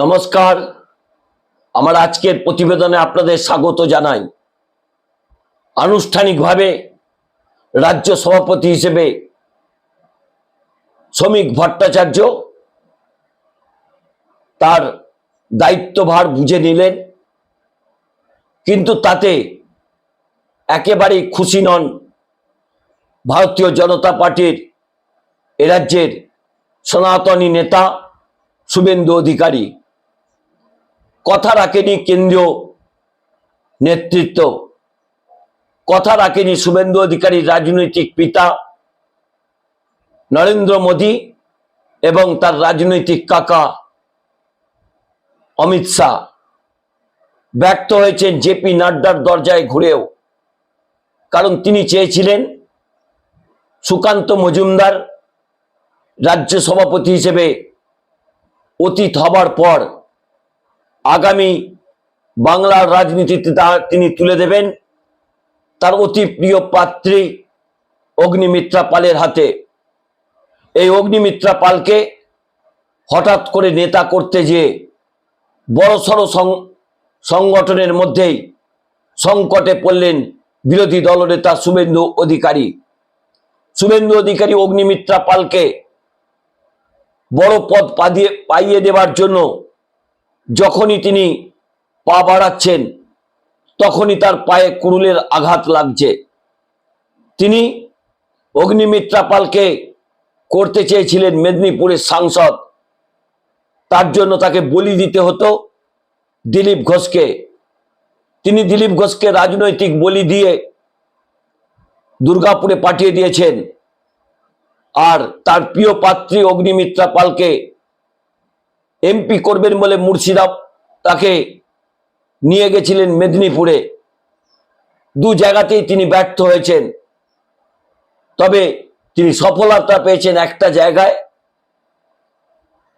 নমস্কার। আমার আজকের প্রতিবেদনে আপনাদের স্বাগত জানাই। আনুষ্ঠানিকভাবে রাজ্য সভাপতি হিসেবে শ্রমিক ভট্টাচার্য তার দায়িত্বভার বুঝে নিলেন, কিন্তু তাতে একেবারেই খুশি নন ভারতীয় জনতা পার্টির এ রাজ্যের সনাতনী নেতা শুভেন্দু অধিকারী। কথা রাখেনি কেন্দ্রীয় নেতৃত্ব। কথা রাখেনি শুভেন্দু অধিকারী রাজনৈতিক পিতা নরেন্দ্র মোদী এবং তার রাজনৈতিক কাকা অমিত শাহ। ব্যর্থ হয়েছেন জেপি নাড্ডার দরজায় ঘুরেও। কারণ তিনি চেয়েছিলেন সুকান্ত মজুমদার রাজ্য সভাপতি হিসেবে অতীত হবার পর আগামী বাংলার রাজনীতিতে তা- তিনি তুলে দেবেন। তার অতি প্রিয় পাত্রী অগ্নিমিত্রা পালের হাতে। এই অগ্নিমিত্রা পালকে হঠাৎ করে নেতা করতে যে বড়সড় সংগঠনের মধ্যেই সংকটে পড়লেন বিরোধী দলনেতা শুভেন্দু অধিকারী। শুভেন্দু অধিকারী অগ্নিমিত্রা পালকে বড় পদ পাইয়ে দেবার জন্য যখনই তিনি পা বাড়াচ্ছেন, তখনই তার পায়ে কুড়ুলের আঘাত লাগছে। তিনি অগ্নিমিত্রা পালকে করতে চেয়েছিলেন মেদিনীপুরের সাংসদ। তার জন্য তাকে বলি দিতে হতো দিলীপ ঘোষকে। তিনি দিলীপ ঘোষকে রাজনৈতিক বলি দিয়ে দুর্গাপুরে পাঠিয়ে দিয়েছেন। আর তার প্রিয় পাত্রী অগ্নিমিত্রা পালকে এমপি করবেন বলে মুর্শিদাব তাকে নিয়ে গেছিলেন মেদিনীপুরে। দু জায়গাতেই তিনি ব্যর্থ হয়েছেন। তবে তিনি সফলতা পেয়েছেন একটা জায়গায়।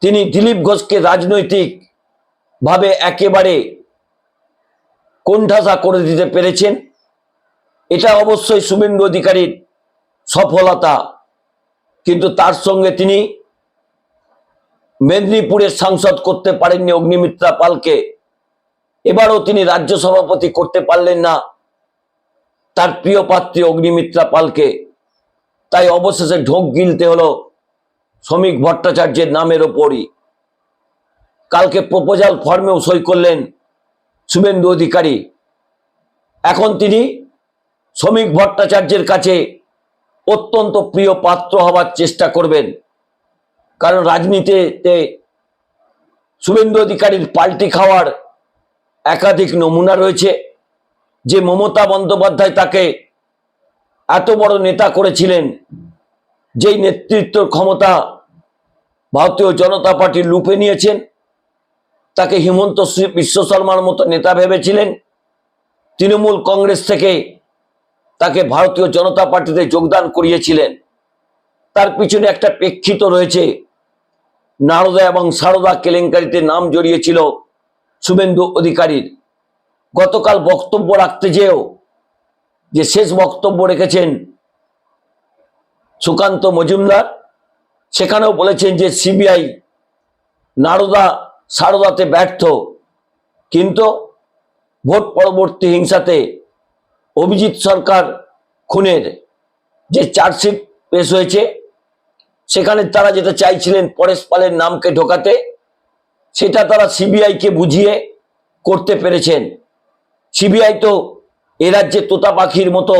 তিনি দিলীপ ঘোষকে রাজনৈতিক ভাবে একেবারে কোণঠাসা করে দিতে পেরেছেন। এটা অবশ্যই শুভেন্দু অধিকারীর সফলতা। কিন্তু তার সঙ্গে তিনি মেদিনীপুরের সাংসদ করতে পারেননি অগ্নিমিত্রা পালকে। এবারও তিনি রাজ্য সভাপতি করতে পারলেন না তার প্রিয় পাত্রী অগ্নিমিত্রা পালকে। তাই অবশেষে ঢোক গিলতে হলো শ্রমিক ভট্টাচার্যের নামের ওপরই। কালকে প্রপোজাল ফর্মেও সই করলেন শুভেন্দু অধিকারী। এখন তিনি শ্রমিক ভট্টাচার্যের কাছে অত্যন্ত প্রিয় পাত্র হওয়ার চেষ্টা করবেন। কারণ রাজনীতিতে শুভেন্দু অধিকারীর পাল্টি খাওয়ার একাধিক নমুনা রয়েছে। যে মমতা বন্দ্যোপাধ্যায় তাকে এত বড় নেতা করেছিলেন, যেই নেতৃত্ব ক্ষমতা ভারতীয় জনতা পার্টি লুপে নিয়েছেন, তাকে হিমন্ত বিশ্ব শর্মার মতো নেতা ভেবেছিলেন। তৃণমূল কংগ্রেস থেকে তাকে ভারতীয় জনতা পার্টিতে যোগদান করিয়েছিলেন। তার পিছনে একটা প্রেক্ষিত রয়েছে নারদা এবং সারদা কেলেঙ্কারিতে নাম জড়িয়েছিল শুভেন্দু অধিকারীর। গতকাল বক্তব্য রাখতে যেও, যে শেষ বক্তব্য রেখেছেন সুকান্ত মজুমদার, সেখানেও বলেছেন যে সিবিআই নারদা সারদাতে ব্যর্থ, কিন্তু ভোট পরবর্তী হিংসাতে অভিজিৎ সরকার খুনের যে চার্জশিট পেশ হয়েছে সেখানে তারা যেটা চাইছিলেন পরেশ পালের নামকে ঢোকাতে, সেটা তারা সিবিআইকে বুঝিয়ে করতে পেরেছেন। সিবিআই তো এ রাজ্যে তোতা পাখির মতো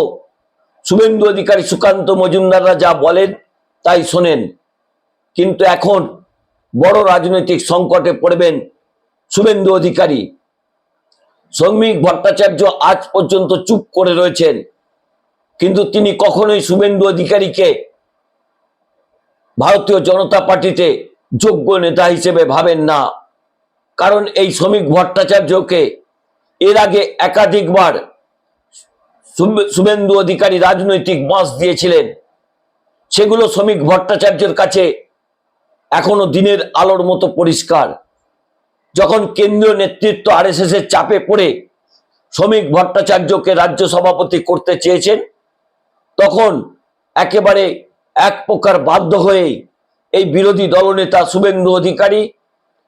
শুভেন্দু অধিকারী সুকান্ত মজুমদাররা যা বলেন তাই শোনেন। কিন্তু এখন বড় রাজনৈতিক সংকটে পড়বেন শুভেন্দু অধিকারী। শ্রমিক ভট্টাচার্য আজ পর্যন্ত চুপ করে রয়েছেন, কিন্তু তিনি কখনোই শুভেন্দু অধিকারীকে ভারতীয় জনতা পার্টিতে যোগ্য নেতা হিসেবে ভাবেন না। কারণ এই শ্রমিক ভট্টাচার্যকে এর আগে একাধিকবার শুভে- শুভেন্দু অধিকারী রাজনৈতিক বাঁশ দিয়েছিলেন। সেগুলো শ্রমিক ভট্টাচার্যের কাছে এখনও দিনের আলোর মতো পরিষ্কার। যখন কেন্দ্রীয় নেতৃত্ব আর এর চাপে পড়ে শ্রমিক ভট্টাচার্যকে রাজ্য সভাপতি করতে চেয়েছেন, তখন একেবারে এক প্রকার বাধ্য হয়েই এই বিরোধী দলনেতা শুভেন্দু অধিকারী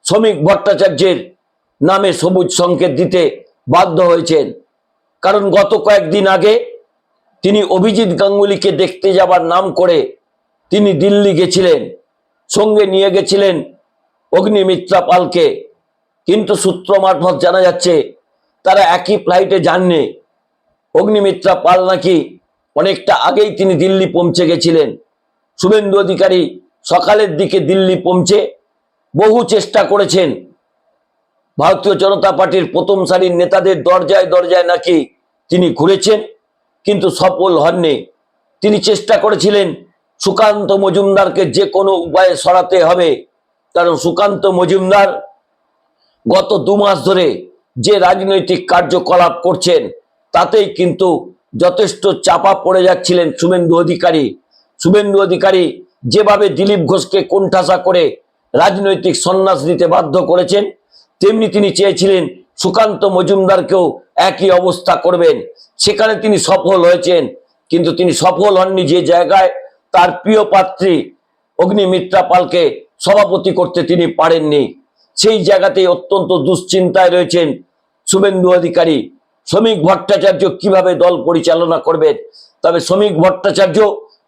শ্রমিক ভট্টাচার্যের নামে সবুজ সংকেত দিতে বাধ্য হয়েছেন। কারণ গত কয়েকদিন আগে তিনি অভিজিৎ গাঙ্গুলিকে দেখতে যাবার নাম করে তিনি দিল্লি গেছিলেন, সঙ্গে নিয়ে গেছিলেন অগ্নিমিত্রা পালকে। কিন্তু সূত্র মারফত জানা যাচ্ছে, তারা একই ফ্লাইটে যাননি। অগ্নিমিত্রা পাল নাকি অনেকটা আগেই তিনি দিল্লি পৌঁছে গেছিলেন। শুভেন্দু অধিকারী সকালের দিকে দিল্লি পৌঁছে বহু চেষ্টা করেছেন। ভারতীয় জনতা পার্টির প্রথম সারির নেতাদের দরজায় দরজায় নাকি তিনি ঘুরেছেন, কিন্তু সফল হননি। তিনি চেষ্টা করেছিলেন সুকান্ত মজুমদারকে যে কোনো উপায়ে সরাতে হবে। কারণ সুকান্ত মজুমদার গত দু মাস ধরে যে রাজনৈতিক কার্যকলাপ করছেন, তাতেই কিন্তু যথেষ্ট চাপা পড়ে যাচ্ছিলেন শুভেন্দু অধিকারী। শুভেন্দু অধিকারী যেভাবে দিলীপ ঘোষকে কোণঠাসা করে রাজনৈতিক সন্ন্যাস দিতে বাধ্য করেছেন, তেমনি তিনি চেয়েছিলেন সুকান্ত মজুমদারকেও একই অবস্থা করবেন। সেখানে তিনি সফল হয়েছেন, কিন্তু তিনি সফল হননি যে জায়গায় তার প্রিয় পাত্রী অগ্নিমিত্রা পালকে সভাপতি করতে তিনি পারেননি। সেই জায়গাতেই অত্যন্ত দুশ্চিন্তায় রয়েছেন শুভেন্দু অধিকারী। শ্রমিক ভট্টাচার্য কীভাবে দল পরিচালনা করবেন? তবে শ্রমিক ভট্টাচার্য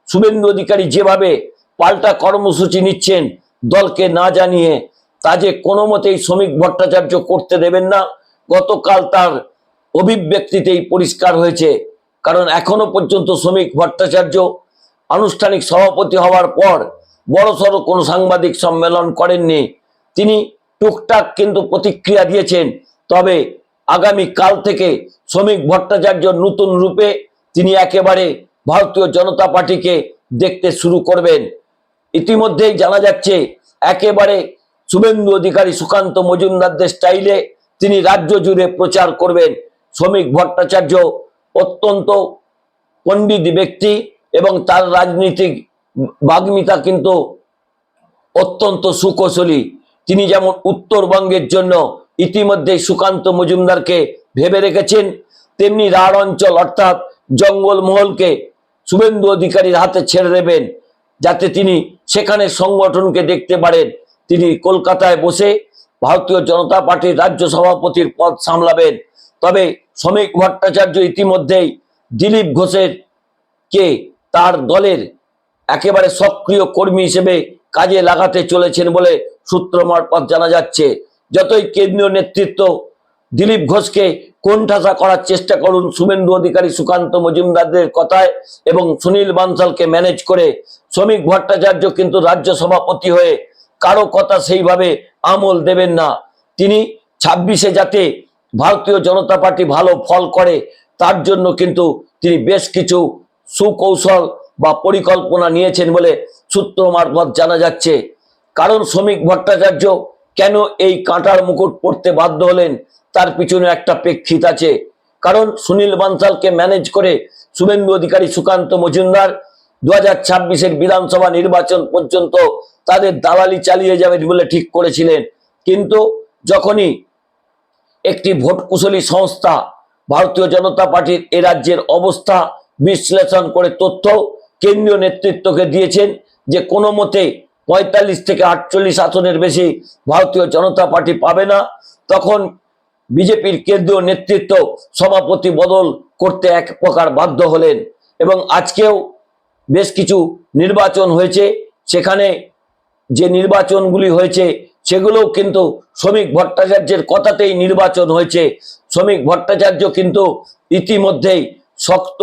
শুভেন্দু অধিকারী যেভাবে পাল্টা কর্মসূচি নিচ্ছেন, দলকে না জানিয়ে তা যে কোনো মতেই শ্রমিক ভট্টাচার্য করতে দেবেন না, গতকাল তার অভিব্যক্তিতেই পরিষ্কার হয়েছে। কারণ এখনও পর্যন্ত শ্রমিক ভট্টাচার্য আনুষ্ঠানিক সভাপতি হওয়ার পর বড়সড় কোনো সাংবাদিক সম্মেলন করেননি। তিনি টুকটাক কিন্তু প্রতিক্রিয়া দিয়েছেন, তবে আগামী কাল থেকে শ্রমিক ভট্টাচার্য নতুন রূপে তিনি একেবারে ভারতীয় জনতা পার্টিকে দেখতে শুরু করবেন। ইতিমধ্যেই জানা যাচ্ছে, একেবারে শুভেন্দু অধিকারী সুকান্ত মজুমদারদের স্টাইলে তিনি রাজ্য জুড়ে প্রচার করবেন। শ্রমিক ভট্টাচার্য অত্যন্ত পণ্ডিত ব্যক্তি এবং তার রাজনীতিক বাগ্মিতা কিন্তু অত্যন্ত সুকৌশলী। তিনি যেমন উত্তরবঙ্গের জন্য ইতিমধ্যে সুকান্ত মজুমদারকে ভেবে রেখেছেন, তেমনি রাঢ় অঞ্চল অর্থাৎ জঙ্গলমহলকে শুভেন্দু অধিকারীর হাতে ছেড়ে দেবেন, যাতে তিনি সেখানে সংগঠনকে দেখতে পারেন। তিনি কলকাতায় বসে ভারতীয় জনতা পার্টির রাজ্য সভাপতির পদ সামলাবেন। তবে শ্রমিক ভট্টাচার্য ইতিমধ্যেই দিলীপ ঘোষের কে তার দলের একেবারে সক্রিয় কর্মী হিসেবে কাজে লাগাতে চলেছেন বলে সূত্র মারফত জানা যাচ্ছে। যতই কেন্দ্রীয় নেতৃত্ব দিলীপ ঘোষকে কোণঠাসা করার চেষ্টা করুন শুভেন্দু অধিকারী সুকান্ত মজুমদারদের কথায় এবং সুনীল বানসালকে ম্যানেজ করে। শ্রমিক ভট্টাচার্য কিন্তু রাজ্য সভাপতি হয়ে কারও কথা সেইভাবে আমল দেবেন না। তিনি ছাব্বিশে যাতে ভারতীয় জনতা পার্টি ভালো ফল করে, তার জন্য কিন্তু তিনি বেশ কিছু সুকৌশল বা পরিকল্পনা নিয়েছেন বলে সূত্র মারফত জানা যাচ্ছে। কারণ শ্রমিক ভট্টাচার্য কেন এই কাঁটার মুকুট পড়তে বাধ্য হলেন? তার পিছনে একটা প্রেক্ষিত আছে। কারণ সুনীল বানসালকে ম্যানেজ করে শুভেন্দু অধিকারী সুকান্ত মজুমদার দু হাজার ছাব্বিশের বিধানসভা নির্বাচন পর্যন্ত তাদের দালালি চালিয়ে যাবেন বলে ঠিক করেছিলেন। কিন্তু যখনই একটি ভোট কুশলী সংস্থা ভারতীয় জনতা পার্টির এ রাজ্যের অবস্থা বিশ্লেষণ করে তথ্য কেন্দ্রীয় নেতৃত্বকে দিয়েছেন যে কোনো মতে পঁয়তাল্লিশ থেকে আটচল্লিশ আসনের বেশি ভারতীয় জনতা পার্টি পাবে না। তখন বিজেপির কেন্দ্রীয় নেতৃত্ব সভাপতি বদল করতে এক প্রকার বাধ্য হলেন এবং আজকেও বেশ কিছু নির্বাচন হয়েছে। সেখানে যে নির্বাচনগুলি হয়েছে, সেগুলোও কিন্তু শ্রমিক ভট্টাচার্যের কথাতেই নির্বাচন হয়েছে। শ্রমিক ভট্টাচার্য কিন্তু ইতিমধ্যেই শক্ত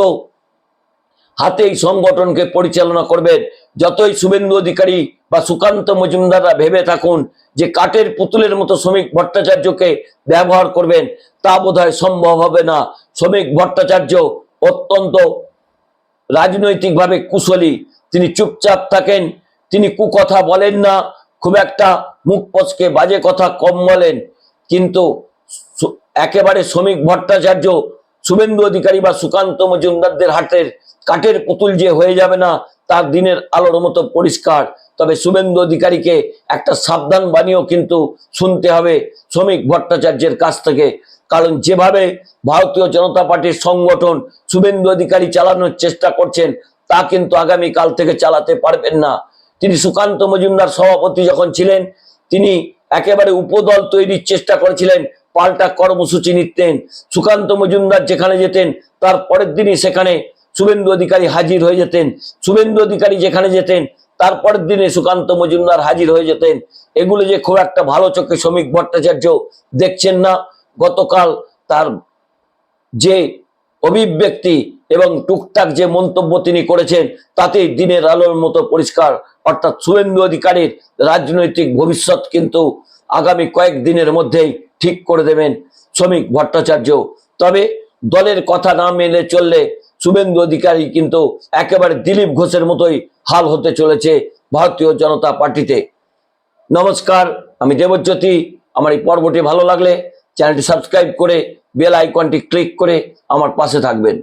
হাতেই সংগঠনকে পরিচালনা করবেন যতই শুভেন্দু অধিকারী বা সুকান্ত মজুমদাররা ভেবে থাকুন যে কাঠের পুতুলের মতো শ্রমিক ভট্টাচার্যকে ব্যবহার করবেন, তা বোধহয় সম্ভব হবে না। শ্রমিক ভট্টাচার্য অত্যন্ত রাজনৈতিকভাবে কুশলী। তিনি চুপচাপ থাকেন, তিনি কুকথা বলেন না, খুব একটা মুখ পচকে বাজে কথা কম বলেন। কিন্তু একেবারে শ্রমিক ভট্টাচার্য, শুভেন্দু অধিকারী বা সুকান্ত মজুমদারদের হাতের কাঠের পুতুল যে হয়ে যাবে না, তার দিনের আলোর মতো পরিষ্কার। তবে শুভেন্দু অধিকারীকে একটা সাবধান বাণীও কিন্তু শুনতে হবে শ্রমিক ভট্টাচার্যের কাছ থেকে। কারণ যেভাবে ভারতীয় জনতা পার্টির সংগঠন শুভেন্দু অধিকারী চালানোর চেষ্টা করছেন, তা কিন্তু আগামী কাল থেকে চালাতে পারবেন না। তিনি সুকান্ত মজুমদার সভাপতি যখন ছিলেন, তিনি একেবারে উপদল তৈরির চেষ্টা করেছিলেন, পাল্টা কর্মসূচি নিতেন। সুকান্ত মজুমদার যেখানে যেতেন, তার পরের দিনই সেখানে শুভেন্দু অধিকারী হাজির হয়ে যেতেন, শুভেন্দু অধিকারী যেখানে যেতেন, তারপরের দিনে সুকান্ত মজুমদার হাজির হয়ে যেতেন। এগুলো যে খুব একটা ভালো চোখে শ্রমিক ভট্টাচার্য দেখছেন না, গতকাল তার যে অভিব্যক্তি এবং টুকটাক যে মন্তব্য তিনি করেছেন তাতে দিনের আলোর মতো পরিষ্কার। অর্থাৎ শুভেন্দু অধিকারীর রাজনৈতিক ভবিষ্যৎ কিন্তু আগামী কয়েক দিনের মধ্যেই ঠিক করে দেবেন শ্রমিক ভট্টাচার্য। তবে দলের কথা না মেনে চললে শুভেন্দু অধিকারী কিন্তু একেবারে দিলীপ ঘোষের মতোই হাল হতে চলেছে ভারতীয় জনতা পার্টিতে। নমস্কার, আমি দেবজ্যোতি। আমার এই পর্বটি ভালো লাগলে চ্যানেলটি সাবস্ক্রাইব করে বেল আইকনটি ক্লিক করে আমার পাশে থাকবেন।